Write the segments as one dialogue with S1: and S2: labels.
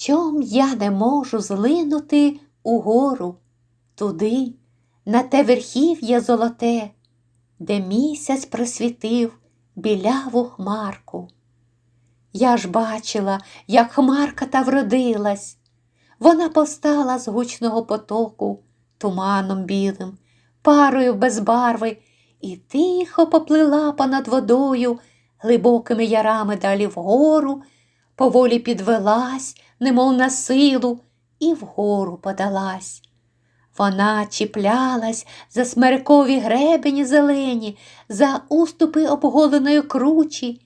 S1: Чом я не можу злинути угору, туди, на те верхів'я золоте, де місяць просвітив біляву хмарку. Я ж бачила, як хмарка та вродилась. Вона повстала з гучного потоку, туманом білим, парою без барви, і тихо поплила понад водою, глибокими ярами далі вгору, поволі підвелась, немов на силу, і вгору подалась. Вона чіплялась за смерекові гребені зелені, за уступи обголеної кручі,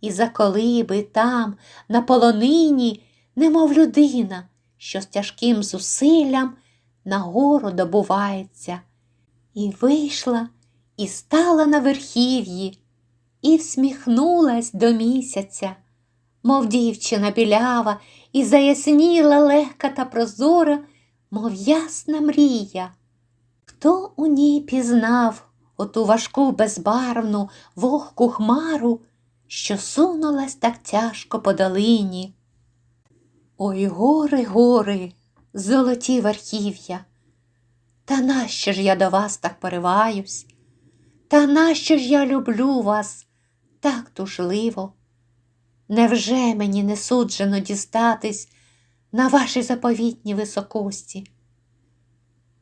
S1: і за колиби там, на полонині, немов людина, що з тяжким зусиллям нагору добувається. І вийшла, і стала на верхів'ї, і всміхнулась до місяця, мов дівчина білява, і заясніла легка та прозора, мов ясна мрія. Хто у ній пізнав оту важку безбарвну вогку хмару, що сунулась так тяжко по долині? Ой, гори, гори, золоті верхів'я, та нащо ж я до вас так пориваюсь? Та нащо ж я люблю вас так тужливо? Невже мені не суджено дістатись на ваші заповітні високості?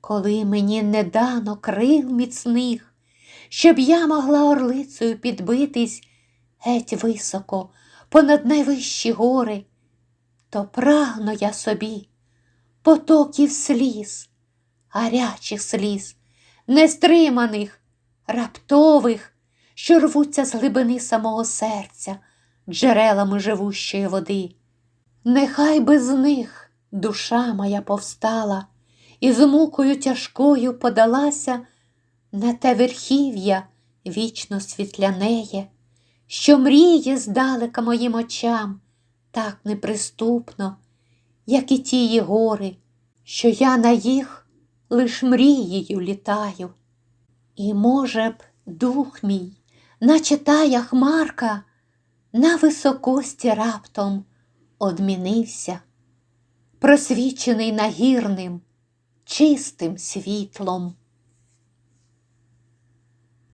S1: Коли мені не дано крил міцних, щоб я могла орлицею підбитись геть високо, понад найвищі гори, то прагну я собі потоків сліз, гарячих сліз, нестриманих, раптових, що рвуться з глибини самого серця, джерелами живущої води. Нехай без них душа моя повстала і з мукою тяжкою подалася на те верхів'я вічно світлянеє, що мріє здалека моїм очам так неприступно, як і тії гори, що я на їх лиш мрією літаю. І, може б, дух мій, наче тая хмарка, на високості раптом одмінився, просвічений нагірним, чистим світлом.